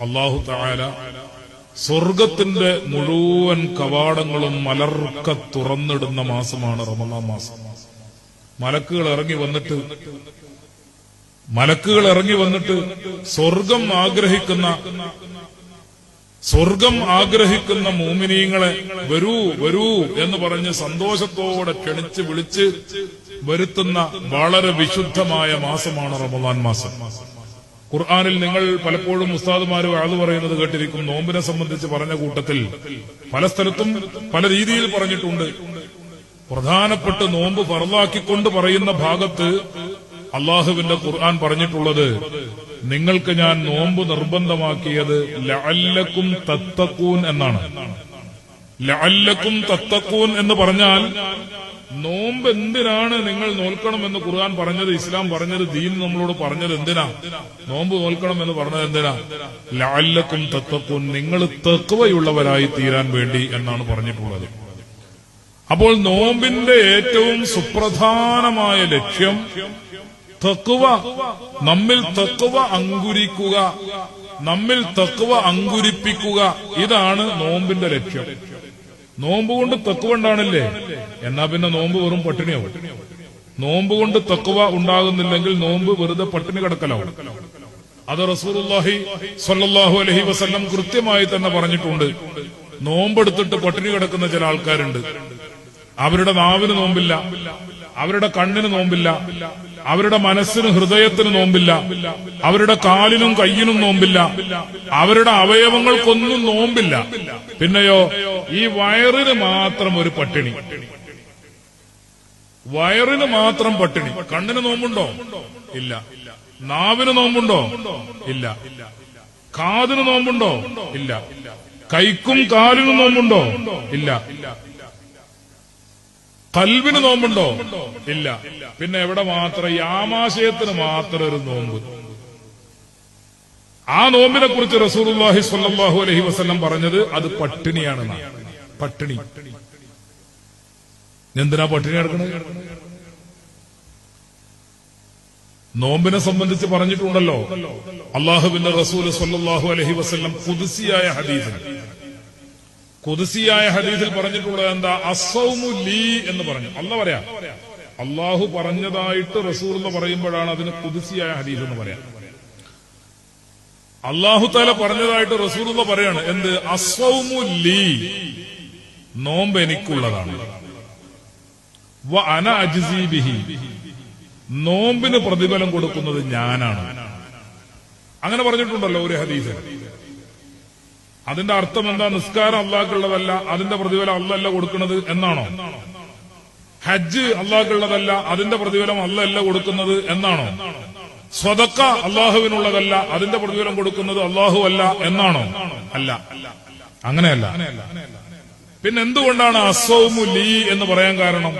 അള്ളാഹു താല സ്വർഗത്തിന്റെ മുഴുവൻ കവാടങ്ങളും മലർക്ക തുറന്നിടുന്ന മാസമാണ് റമദാൻ മാസം. മലക്കുകൾ ഇറങ്ങി വന്നിട്ട് മലക്കുകൾ ഇറങ്ങി വന്നിട്ട് സ്വർഗം ആഗ്രഹിക്കുന്ന സ്വർഗം ആഗ്രഹിക്കുന്ന മൂമിനീങ്ങളെ വരൂ വരൂ എന്ന് പറഞ്ഞ് സന്തോഷത്തോടെ ക്ഷണിച്ച് വിളിച്ച് വരുത്തുന്ന വളരെ വിശുദ്ധമായ മാസമാണ് റമദാൻ മാസം. ഖുർആാനിൽ നിങ്ങൾ പലപ്പോഴും ഉസ്താദുമാര് വാഴ് പറയുന്നത് കേട്ടിരിക്കും. നോമ്പിനെ സംബന്ധിച്ച് പറഞ്ഞ കൂട്ടത്തിൽ പല സ്ഥലത്തും പല രീതിയിൽ പറഞ്ഞിട്ടുണ്ട്. പ്രധാനപ്പെട്ട് നോമ്പ് ഫറലാക്കിക്കൊണ്ട് പറയുന്ന ഭാഗത്ത് അള്ളാഹുവിന്റെ ഖുർആൻ പറഞ്ഞിട്ടുള്ളത് നിങ്ങൾക്ക് ഞാൻ നോമ്പ് നിർബന്ധമാക്കിയത് ലഅല്ലക്കും തത്തക്കൂൻ എന്നാണ്. ലഅല്ലക്കും തത്തക്കൂൻ എന്ന് പറഞ്ഞാൽ നോമ്പ് എന്തിനാണ് നിങ്ങൾ നോൽക്കണം എന്ന് ഖുർആൻ പറഞ്ഞത്? ഇസ്ലാം പറഞ്ഞത് ദീൻ നമ്മളോട് പറഞ്ഞത് എന്തിനാ? നോമ്പ് നോൽക്കണം എന്ന് പറഞ്ഞത് എന്തിനാ? ലാലക്കും തത്വക്കും നിങ്ങൾ തെക്കുവയുള്ളവരായി തീരാൻ വേണ്ടി എന്നാണ് പറഞ്ഞിട്ടുള്ളത്. അപ്പോൾ നോമ്പിന്റെ ഏറ്റവും സുപ്രധാനമായ ലക്ഷ്യം തക്കുവ നമ്മിൽ തക്കുവ അങ്കുരിക്കുക നമ്മിൽ തക്കുവ അങ്കുരിപ്പിക്കുക. ഇതാണ് നോമ്പിന്റെ ലക്ഷ്യം. നോമ്പ് കൊണ്ട് തെക്കുവ ഉണ്ടാണില്ലേ എന്നാ പിന്നെ നോമ്പ് വെറും പട്ടിണിയാവും. നോമ്പ് കൊണ്ട് തെക്കുവ ഉണ്ടാകുന്നില്ലെങ്കിൽ നോമ്പ് വെറുതെ പട്ടിണി കിടക്കലാവും. അത് റസൂർഹി സ്വല്ലല്ലാഹു അലഹി വസല്ലം കൃത്യമായി തന്നെ പറഞ്ഞിട്ടുണ്ട്. നോമ്പെടുത്തിട്ട് പട്ടിണി കിടക്കുന്ന ചില ആൾക്കാരുണ്ട്. അവരുടെ നാവിന് നോമ്പില്ല. അവരുടെ കണ്ണിന് നോമ്പില്ല. അവരുടെ മനസ്സിനും ഹൃദയത്തിനും നോമ്പില്ല. അവരുടെ കാലിനും കയ്യിനും നോമ്പില്ല. അവരുടെ അവയവങ്ങൾക്കൊന്നും നോമ്പില്ല. പിന്നെയോ ഈ വയറിന് മാത്രം ഒരു പട്ടിണി. വയറിന് മാത്രം പട്ടിണി. കണ്ണിന് നോമ്പുണ്ടോ? ഇല്ല. നാവിന് നോമ്പുണ്ടോ? ഇല്ല. കാതിന് നോമ്പുണ്ടോ? ഇല്ല. കൈക്കും കാലിനും നോമ്പുണ്ടോ? ഇല്ല. കൽവിന് നോമ്പുണ്ടോ? ഇല്ല. പിന്നെ എവിടെ മാത്രം? ഈ ആമാശയത്തിന് മാത്രം ഒരു നോമ്പ്. ആ നോമ്പിനെ കുറിച്ച് റസൂർഹി സ്വല്ലല്ലാഹു അലഹി വസ്ലം പറഞ്ഞത് അത് പട്ടിണിയാണ് പട്ടിണി. എന്തിനാ പട്ടിണി കിടക്കണത്? നോമ്പിനെ സംബന്ധിച്ച് പറഞ്ഞിട്ടുണ്ടല്ലോ. അള്ളാഹുവിന്റെ റസൂൽ സല്ലാഹു അലഹി വസ്ല്ലാം കുതിസിയായ ഹദീസിൽ. കുതിസിയായ ഹദീസിൽ പറഞ്ഞിട്ടുള്ളത് എന്താ? അസൗമു ലീ എന്ന് പറഞ്ഞു. അല്ല പറയാ. അള്ളാഹു പറഞ്ഞതായിട്ട് റസൂർ എന്ന് പറയുമ്പോഴാണ് അതിന് കുതിസിയായ ഹദീസ് എന്ന് പറയാം. അള്ളാഹു താല പറഞ്ഞതായിട്ട് റസൂർ എന്ന് പറയാണ്. എന്ത്? അസൗമു ലീ. നോമ്പ് എനിക്കുള്ളതാണ്. വ അന നോമ്പിന് പ്രതിഫലം കൊടുക്കുന്നത് ഞാനാണ്. അങ്ങനെ പറഞ്ഞിട്ടുണ്ടല്ലോ ഒരു ഹദീസ്. അതിന്റെ അർത്ഥം എന്താ? നിസ്കാരം അള്ളാഹ്ക്കുള്ളതല്ല അതിന്റെ പ്രതിഫലം അല്ലല്ല കൊടുക്കുന്നത് എന്നാണോ? ഹജ്ജ് അള്ളാഹ്ക്കുള്ളതല്ല അതിന്റെ പ്രതിഫലം അല്ലല്ല കൊടുക്കുന്നത് എന്നാണോ? സ്വതക്ക അള്ളാഹുവിനുള്ളതല്ല അതിന്റെ പ്രതിഫലം കൊടുക്കുന്നത് അള്ളാഹു അല്ല എന്നാണോ? അല്ല. അങ്ങനെയല്ല. പിന്നെ എന്തുകൊണ്ടാണ് അസൗമു ലീ എന്ന് പറയാൻ കാരണം?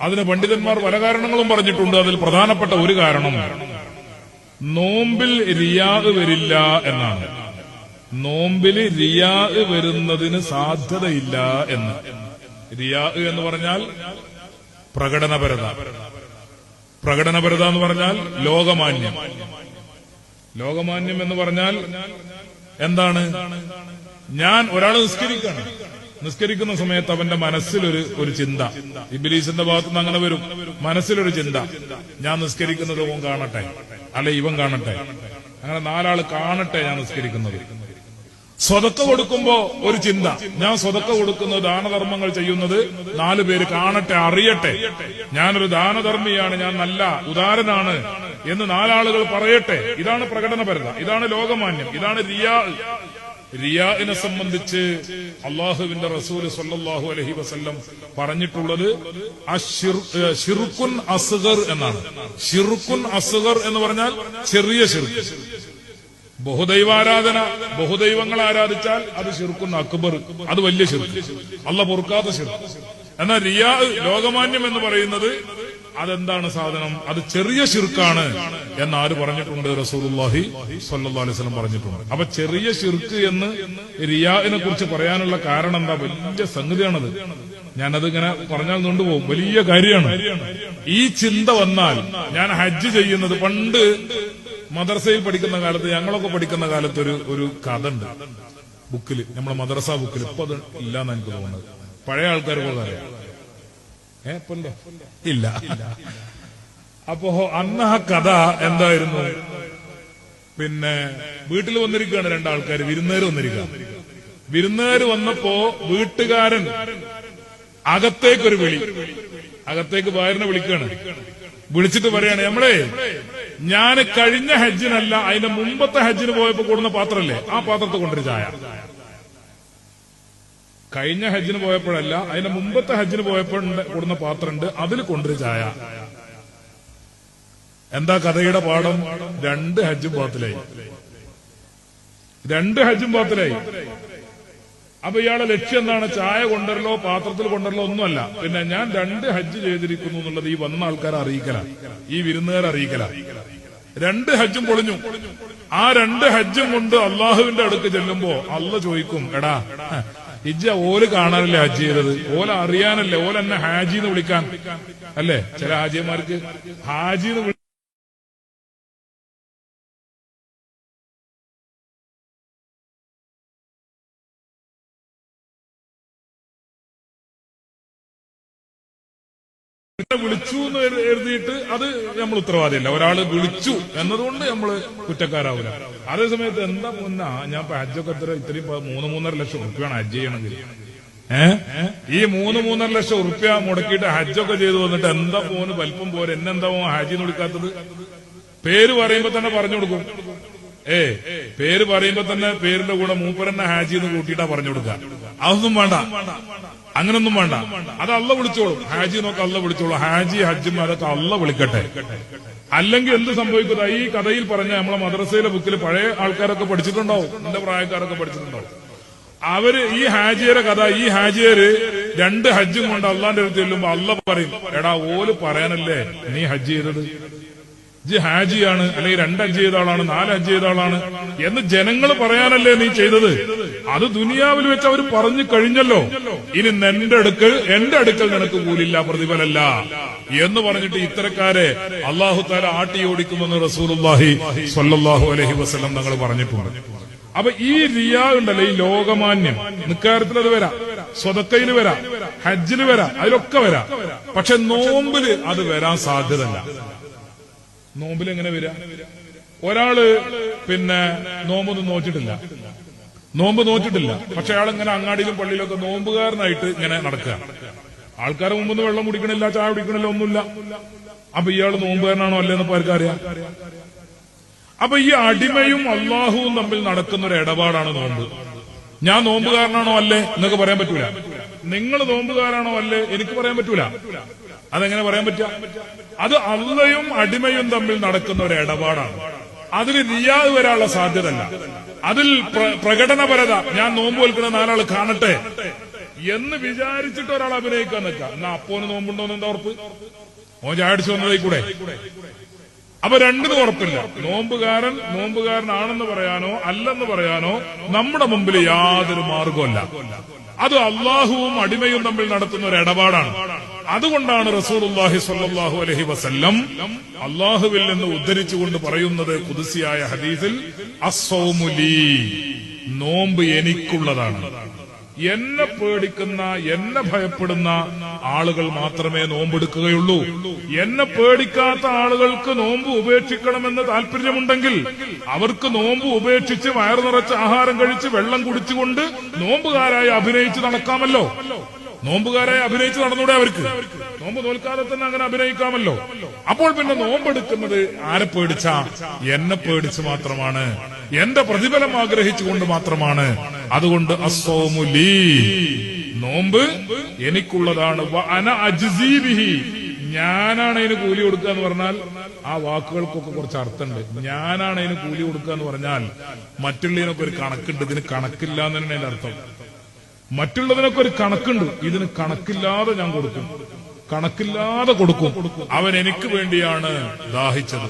അതിന് പണ്ഡിതന്മാർ പല കാരണങ്ങളും പറഞ്ഞിട്ടുണ്ട്. അതിൽ പ്രധാനപ്പെട്ട ഒരു കാരണം നോമ്പിൽ റിയാദ് വരില്ല എന്നാണ്. നോമ്പിൽ റിയാ വരുന്നതിന് സാധ്യതയില്ല എന്ന്. റിയാ എന്ന് പറഞ്ഞാൽ പ്രകടനപരത. പ്രകടനപരത എന്ന് പറഞ്ഞാൽ ലോകമാന്യം. ലോകമാന്യം എന്ന് പറഞ്ഞാൽ എന്താണ്? ഞാൻ ഒരാൾ നിസ്കരിക്കാണ്. നിസ്കരിക്കുന്ന സമയത്ത് അവന്റെ മനസ്സിലൊരു ഒരു ചിന്ത. ഇബിലീസിന്റെ ഭാഗത്തു നിന്ന് അങ്ങനെ വരും. മനസ്സിലൊരു ചിന്ത. ഞാൻ നിസ്കരിക്കുന്നത് ഓൻ കാണട്ടെ. അല്ലെ ഇവൻ കാണട്ടെ. അങ്ങനെ നാലാൾ കാണട്ടെ ഞാൻ നിസ്കരിക്കുന്നത്. സ്വതക്ക കൊടുക്കുമ്പോ ഒരു ചിന്ത. ഞാൻ സ്വതക്ക കൊടുക്കുന്ന ദാനധർമ്മങ്ങൾ ചെയ്യുന്നത് നാലു പേര് കാണട്ടെ അറിയട്ടെ. ഞാനൊരു ദാനധർമ്മിയാണ് ഞാൻ നല്ല ഉദാരനാണ് എന്ന് നാലാളുകൾ പറയട്ടെ. ഇതാണ് പ്രകടനപരത ഇതാണ് ലോകമാന്യം ഇതാണ് റിയാ. റിയാഇനെ സംബന്ധിച്ച് അള്ളാഹുവിന്റെ റസൂൽ സല്ലാഹു അലഹി വസ്ല്ലം പറഞ്ഞിട്ടുള്ളത് ഷിർക്കുൻ അസ്ഗർ എന്നാണ്. ഷിർക്കുൻ അസുഗർ എന്ന് പറഞ്ഞാൽ ചെറിയ ഷിർക്ക് ബഹുദൈവാരാധന ബഹുദൈവങ്ങൾ ആരാധിച്ചാൽ അത് ശിർക്കുന്ന അക്ബർ. അത് വലിയ ശിർക്ക്. അല്ല പൊറുക്കാത്ത ശിർക്ക്. എന്നാൽ റിയാ ലോകമാന്യം എന്ന് പറയുന്നത് അതെന്താണ് സാധനം? അത് ചെറിയ ശിർക്കാണ് എന്ന് ആര് പറഞ്ഞിട്ടുണ്ട് റസൂലുള്ളാഹി സല്ലാസ്ലം പറഞ്ഞിട്ടുണ്ട്. അപ്പൊ ചെറിയ ശിർക്ക് എന്ന് റിയാദിനെ കുറിച്ച് പറയാനുള്ള കാരണം എന്താ? വലിയ സംഗതിയാണത്. ഞാനത് ഇങ്ങനെ പറഞ്ഞാൽ കൊണ്ടുപോകും വലിയ കാര്യമാണ്. ഈ ചിന്ത വന്നാൽ ഞാൻ ഹജ്ജ് ചെയ്യുന്നത് പണ്ട് മദ്രസയിൽ പഠിക്കുന്ന കാലത്ത് ഞങ്ങളൊക്കെ പഠിക്കുന്ന കാലത്ത് ഒരു ഒരു കഥ ഉണ്ട് ബുക്കിൽ നമ്മളെ മദ്രസ ബുക്കിൽ ഇപ്പൊ അത് ഇല്ലാന്ന് എനിക്ക് തോന്നുന്നത്. പഴയ ആൾക്കാർക്ക് അറിയാം. ഏ ഇല്ല? അപ്പോ അന്ന് ആ കഥ എന്തായിരുന്നു? പിന്നെ വീട്ടിൽ വന്നിരിക്കുകയാണ് രണ്ടാൾക്കാർ വിരുന്നുകാർ വന്നിരിക്കുക വിരുന്നുകാർ വന്നപ്പോ വീട്ടുകാരൻ അകത്തേക്കൊരു വിളി. അകത്തേക്ക് ഭാര്യനെ വിളിക്കാണ്. വിളിച്ചിട്ട് പറയാണ് നമ്മളെ ഞാൻ കഴിഞ്ഞ ഹജ്ജിനല്ല അതിന്റെ മുമ്പത്തെ ഹജ്ജിന് പോയപ്പോ കൂടുന്ന പാത്രല്ലേ? ആ പാത്രത്തെ കൊണ്ടൊരു ചായ. കഴിഞ്ഞ ഹജ്ജിന് പോയപ്പോഴല്ല അതിന്റെ മുമ്പത്തെ ഹജ്ജിന് പോയപ്പോൾ കൂടുന്ന പാത്രമുണ്ട് അതിൽ കൊണ്ടൊരു ചായ. എന്താ കഥയുടെ പാഠം? രണ്ട് ഹജ്ജും പാത്തിലായി രണ്ട് ഹജ്ജും പാത്തിലായി അപ്പൊ ഇയാളെ ലക്ഷ്യം എന്താണ്? ചായ കൊണ്ടരലോ പാത്രത്തിൽ കൊണ്ടരലോ ഒന്നുമല്ല. പിന്നെ ഞാൻ രണ്ട് ഹജ്ജ് ചെയ്തിരിക്കുന്നു എന്നുള്ളത് ഈ വന്ന ആൾക്കാരെ അറിയിക്കല. ഈ വിരുന്നുകാരെ അറിയിക്കല. രണ്ട് ഹജ്ജും പൊളിഞ്ഞു. ആ രണ്ട് ഹജ്ജും കൊണ്ട് അള്ളാഹുവിന്റെ അടുത്ത് ചെല്ലുമ്പോ അല്ല ചോദിക്കും എടാ ഇജ്ജ ഓൽ കാണാനല്ലേ ഹജ്ജ് ചെയ്തത്? ഓല അറിയാനല്ലേ? ഓല എന്നെ ഹാജി എന്ന് വിളിക്കാൻ. അല്ലേ? ചില ഹാജിമാർക്ക് ഹാജി എന്ന് വിളിച്ചു എന്ന് എഴുതിയിട്ട് അത് നമ്മൾ ഉത്തരവാദിയല്ല. ഒരാൾ വിളിച്ചു എന്നതുകൊണ്ട് നമ്മൾ കുറ്റക്കാരാവില്ല അതേ സമയത്ത് എന്താ മുന്ന ഞാൻ ഇപ്പൊ ഹജ്ജൊക്കെ എത്ര ഇത്രയും മൂന്ന് മൂന്നര ലക്ഷം ഉറുപ്പ്യാണ് ഹജ്ജ് ചെയ്യണമെങ്കിൽ. ഈ മൂന്ന് മൂന്നര ലക്ഷം ഉറുപ്പ്യ മുടക്കിയിട്ട് ഹജ്ജൊക്കെ ചെയ്തു വന്നിട്ട് എന്താ പോന്ന് വലിപ്പം പോരെ? എന്നെന്താ ഹാജിന്ന് വിളിക്കാത്തത്? പേര് പറയുമ്പോ തന്നെ പറഞ്ഞു കൊടുക്കും. ഏ പേര് പറയുമ്പോ തന്നെ പേരിന്റെ കൂടെ മൂപ്പരന്നെ ഹാജി എന്ന് കൂട്ടിയിട്ടാ പറഞ്ഞു കൊടുക്കുക അതൊന്നും വേണ്ട. അങ്ങനൊന്നും വേണ്ട. അത് അല്ല വിളിച്ചോളും. ഹാജി നോക്ക് അല്ല വിളിച്ചോളൂ. ഹാജി ഹജ്ജും അതൊക്കെ അല്ല വിളിക്കട്ടെ. അല്ലെങ്കിൽ എന്ത് സംഭവിക്കുന്ന ഈ കഥയിൽ പറഞ്ഞ നമ്മളെ മദ്രസയിലെ ബുക്കിൽ പഴയ ആൾക്കാരൊക്കെ പഠിച്ചിട്ടുണ്ടാവും. എന്റെ പ്രായക്കാരൊക്കെ പഠിച്ചിട്ടുണ്ടാവും. അവർ ഈ ഹാജിയരെ കഥ ഈ ഹാജിയര് രണ്ട് ഹജ്ജും കൊണ്ട് അള്ളാന്റെ അടുത്ത് ചെല്ലുമ്പോ അല്ല പറയും. എടാ ഓൽ പറയാനല്ലേ നീ ഹജ്ജ് ചെയ്തത്? ജി ഹാജിയാണ് അല്ലെങ്കിൽ രണ്ട് ഹജ്ജ് ചെയ്ത ആളാണ് നാല് ഹജ്ജ് ചെയ്ത ആളാണ് എന്ന് ജനങ്ങൾ പറയാനല്ലേ നീ ചെയ്തത്? അത് ദുനിയാവിൽ വെച്ച് അവർ പറഞ്ഞു കഴിഞ്ഞല്ലോ. ഇനി നിന്റെ അടുക്കൽ എന്റെ അടുക്കൽ നിനക്ക് കൂലില്ല പ്രതിഫലല്ല എന്ന് പറഞ്ഞിട്ട് ഇത്തരക്കാരെ അള്ളാഹു താല ആട്ടി ഓടിക്കുമെന്ന് റസൂലുള്ളാഹി സ്വല്ലല്ലാഹു അലഹി വസ്ലം തങ്ങൾ പറഞ്ഞിട്ടുണ്ട്. അപ്പൊ ഈ റിയാ ഉണ്ടല്ലോ ഈ ലോകമാന്യം. നിക്കാരത്തിൽ അത് വരാം സ്വതക്കയിൽ വരാം ഹജ്ജിൽ വരാം അതിലൊക്കെ വരാം. പക്ഷെ നോമ്പിൽ അത് വരാൻ സാധ്യതല്ല നോമ്പിൽ എങ്ങനെ വരിക? ഒരാൾ പിന്നെ നോമ്പൊന്നും നോച്ചിട്ടില്ല നോമ്പ് നോച്ചിട്ടില്ല പക്ഷെ അയാൾ ഇങ്ങനെ അങ്ങാടിയിലും പള്ളിയിലൊക്കെ നോമ്പുകാരനായിട്ട് ഇങ്ങനെ നടക്കുക. ആൾക്കാരെ മുമ്പ് വെള്ളം കുടിക്കണില്ല ചായ കുടിക്കണില്ല ഒന്നുമില്ല. അപ്പൊ ഇയാൾ നോമ്പുകാരനാണോ അല്ലെന്ന് ആർക്കറിയാം? അപ്പൊ ഈ അടിമയും അള്ളാഹുവും തമ്മിൽ നടക്കുന്ന ഒരു ഇടപാടാണ് നോമ്പ്. ഞാൻ നോമ്പുകാരനാണോ അല്ലേ എന്നൊക്കെ പറയാൻ പറ്റൂല. നിങ്ങൾ നോമ്പുകാരാണോ അല്ലേ? എനിക്ക് പറയാൻ പറ്റൂല. അതെങ്ങനെ പറയാൻ പറ്റുക? അത് അള്ളയും അടിമയും തമ്മിൽ നടക്കുന്ന ഒരു ഇടപാടാണ്. അതിൽ റിയാദ് വരാനുള്ള സാധ്യതയല്ല. അതിൽ പ്ര- പ്രകടനപരത ഞാൻ നോമ്പ് വെൽക്കുന്ന നാലാൾ കാണട്ടെ എന്ന് വിചാരിച്ചിട്ട് ഒരാൾ അഭിനയിക്കാൻ നിൽക്കാം എന്നാ അപ്പോന് നോമ്പുണ്ടോന്ന് എന്താ ഉറപ്പ്? ഓൻ ചാടിച്ചു വന്നതേ കൂടെ അപ്പൊ രണ്ടിനും ഉറപ്പില്ല. നോമ്പുകാരൻ നോമ്പുകാരനാണെന്ന് പറയാനോ അല്ലെന്ന് പറയാനോ നമ്മുടെ മുമ്പിൽ യാതൊരു മാർഗമല്ല അത് അള്ളാഹുവും അടിമയും തമ്മിൽ നടത്തുന്ന ഒരു ഇടപാടാണ്. അതുകൊണ്ടാണ് റസൂലുള്ളാഹി സ്വല്ലല്ലാഹു അലഹി വസല്ലം അള്ളാഹുവിൽ നിന്ന് ഉദ്ധരിച്ചുകൊണ്ട് പറയുന്നത് കുതിസിയായ ഹദീസിൽ അസ്സൗമുലീ നോമ്പ് എനിക്കുള്ളതാണ്. എന്നെ പേടിക്കുന്ന എന്നെ ഭയപ്പെടുന്ന ആളുകൾ മാത്രമേ നോമ്പെടുക്കുകയുള്ളൂ. എന്നെ പേടിക്കാത്ത ആളുകൾക്ക് നോമ്പ് ഉപേക്ഷിക്കണമെന്ന് താല്പര്യമുണ്ടെങ്കിൽ അവർക്ക് നോമ്പ് ഉപേക്ഷിച്ച് വയറു നിറച്ച് ആഹാരം കഴിച്ച് വെള്ളം കുടിച്ചുകൊണ്ട് നോമ്പുകാരായി അഭിനയിച്ച് നടക്കാമല്ലോ. നോമ്പുകാരായി അഭിനയിച്ച് നടന്നൂടെ അവർക്ക്? നോമ്പ് തോൽക്കാതെ തന്നെ അങ്ങനെ അഭിനയിക്കാമല്ലോ. അപ്പോൾ പിന്നെ നോമ്പെടുക്കുന്നത് ആരെ പേടിച്ച? എന്നെ പേടിച്ച് മാത്രമാണ്. എന്റെ പ്രതിഫലം ആഗ്രഹിച്ചുകൊണ്ട് മാത്രമാണ്. അതുകൊണ്ട് നോമ്പ് എനിക്കുള്ളതാണ്. ഞാനാണ് അതിന് കൂലി കൊടുക്കുക എന്ന് പറഞ്ഞാൽ ആ വാക്കുകൾക്കൊക്കെ കുറച്ച് അർത്ഥമുണ്ട്. ഞാനാണ് അതിന് കൂലി കൊടുക്കുക എന്ന് പറഞ്ഞാൽ മറ്റുള്ളതിനൊക്കെ ഒരു കണക്കുണ്ട്. ഇതിന് കണക്കില്ല എന്ന് തന്നെ അതിന്റെ അർത്ഥം. മറ്റുള്ളതിനൊക്കെ ഒരു കണക്കുണ്ട്. ഇതിന് കണക്കില്ലാതെ ഞാൻ കൊടുക്കും. കണക്കില്ലാതെ കൊടുക്കും. അവൻ എനിക്ക് വേണ്ടിയാണ് ദാഹിച്ചത്.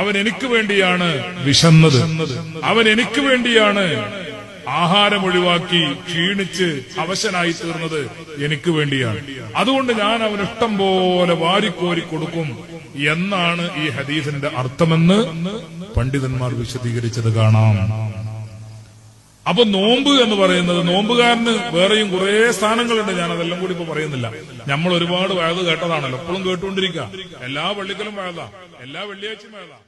അവൻ എനിക്ക് വേണ്ടിയാണ് വിശന്നത്. അവൻ എനിക്ക് വേണ്ടിയാണ് ആഹാരം ഒഴിവാക്കി ക്ഷീണിച്ച് അവശനായി തീർന്നത് എനിക്ക് വേണ്ടിയാണ്. അതുകൊണ്ട് ഞാൻ അവന് ഇഷ്ടം പോലെ വാരിക്കോരി കൊടുക്കും. എന്നാണ് ഈ ഹദീസിന്റെ അർത്ഥമെന്ന് പണ്ഡിതന്മാർ വിശദീകരിച്ചത് കാണാം. അപ്പൊ നോമ്പ് എന്ന് പറയുന്നത് നോമ്പുകാരന് വേറെയും കുറെ സ്ഥാനങ്ങളുണ്ട്. ഞാൻ അതെല്ലാം കൂടി ഇപ്പൊ പറയുന്നില്ല. നമ്മൾ ഒരുപാട് വയത് കേട്ടതാണല്ലോ. എപ്പോഴും കേട്ടുകൊണ്ടിരിക്കുക. എല്ലാ പള്ളിക്കലും വയതാ എല്ലാ വെള്ളിയാഴ്ചയും വയതാ